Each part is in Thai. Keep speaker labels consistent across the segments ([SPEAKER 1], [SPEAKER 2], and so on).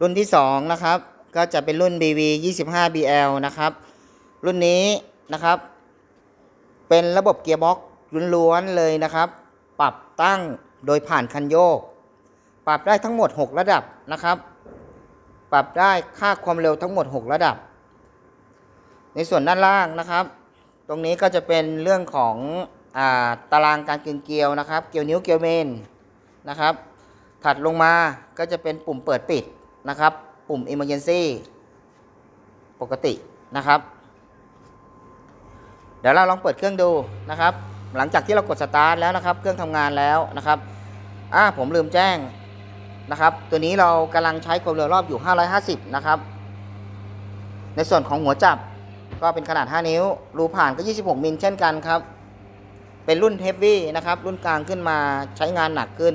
[SPEAKER 1] รุ่นที่สองนะครับก็จะเป็นรุ่น BV 25 BL นะครับรุ่นนี้นะครับ เป็นระบบเกียร์บ็อกซ์ล้วนๆเลยนะครับ ปรับตั้งโดยผ่านคันโยก ปรับได้ทั้งหมด 6 ระดับนะครับ ปรับได้ค่าความเร็วทั้งหมด 6 ระดับ ในส่วนด้านล่างนะครับ ตรงนี้ก็จะเป็นเรื่องของอาตารางการกึงเกลียวนะครับ เกลียวนิ้วเกลียวเมนนะครับ ถัดลงมาก็จะเป็นปุ่มเปิดปิด นะครับ ปุ่ม Emergency ปกตินะครับ เดี๋ยวเราลองเปิดเครื่องดูนะครับ หลังจากที่เรากดสตาร์ทแล้วนะครับ เครื่องทำงานแล้วนะครับอ่าผมลืมแจ้งนะครับ ตัวนี้เรากำลังใช้ความเร็วรอบอยู่ 550 นะครับ ในส่วนของหัวจับก็เป็นขนาด 5 นิ้ว รูผ่านก็ 26 มิลเช่นกันครับ เป็นรุ่นเฮฟวี่นะครับ รุ่นกลางขึ้นมาใช้งานหนักขึ้น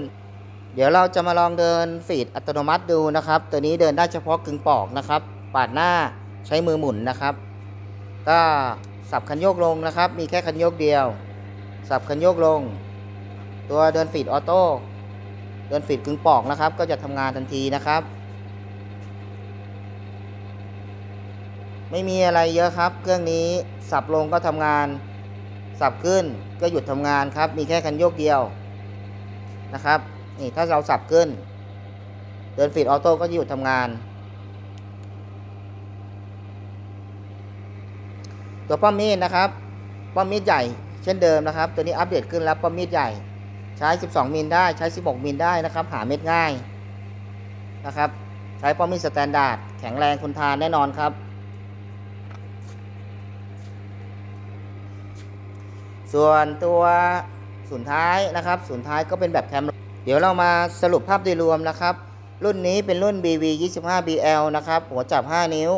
[SPEAKER 1] เดี๋ยวเราจะมาลองเดินฟีดอัตโนมัติดูนะครับ ตัวนี้เดินได้เฉพาะกึ่งปอกนะครับ ปาดหน้าใช้มือหมุนนะครับ ก็สับคันโยกลงนะครับ มีแค่คันโยกเดียว สับคันโยกลง ตัวเดินฟีดออโต้เดินฟีดกึ่งปอกนะครับ ก็จะทำงานทันทีนะครับ ไม่มีอะไรเยอะครับ เครื่องนี้สับลงก็ทำงาน สับขึ้นก็หยุดทำงานครับ มีแค่คันโยกเดียวนะครับ นี่ถ้าเราสับขึ้น เดินฟีดออโต้ก็หยุดทำงาน ตัวป้อมมีดนะครับป้อมมีดใหญ่เช่นเดิมนะครับ ตัวนี้อัปเดตขึ้นแล้วป้อมมีดใหญ่ใช้ 12 มิลได้ใช้ 16 มิลได้นะครับ หาเม็ดง่ายนะครับ ใช้ป้อมมีดสแตนดาร์ดแข็งแรงคุณทานแน่นอนครับ ส่วนตัวศูนย์ท้ายนะครับศูนย์ท้ายก็เป็นแบบแคม เดี๋ยวเรามาสรุปภาพโดยรวมนะครับ รุ่นนี้เป็นรุ่น BV 25 BL นะครับ หัวจับ 5 นิ้ว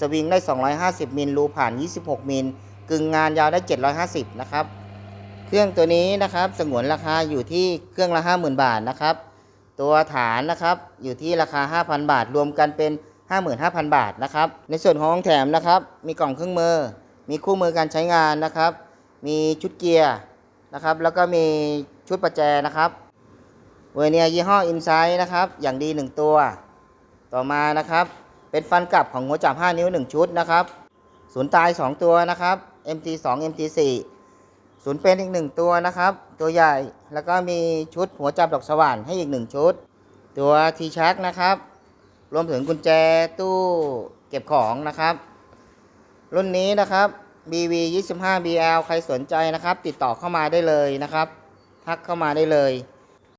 [SPEAKER 1] สวิงได้ 250 มิล รูผ่าน 26 มิล กึ่งงานยาวได้ 750 นะครับ เครื่องตัวนี้นะครับ สงวนราคาอยู่ที่เครื่องละ 50,000 บาทนะครับ ตัวฐานนะครับอยู่ที่ราคา 5,000 บาท รวมกันเป็น 55,000 บาทนะครับ ในส่วนของของแถมนะครับ มีกล่องเครื่องมือ มีคู่มือการใช้งานนะครับ มีชุดเกียร์นะครับ แล้วก็มีชุดประแจนะครับ เวเนียยี่ห้ออินไซ h ์นะครับ อย่างดี 1 ตัว ต่อมานะครับ เป็นฟันกลับของหัวจับ 5 นิ้ว 1 ชุดนะครับศูนย์ตาย 2 ตัวนะครับ MT2 MT4 ศูนย์เป็นอีก 1 ตัวนะครับ ตัวใหญ่แล้วก็มีชุดหัวจับดอกสว่านให้อีก 1 ชุด ตัวทีชักนะครับ รวมถึงกุญแจตู้เก็บของนะครับ รุ่นนี้นะครับ BV 25 BL ใครสนใจนะครับ ติดต่อเข้ามาได้เลยนะครับ ทักเข้ามาได้เลย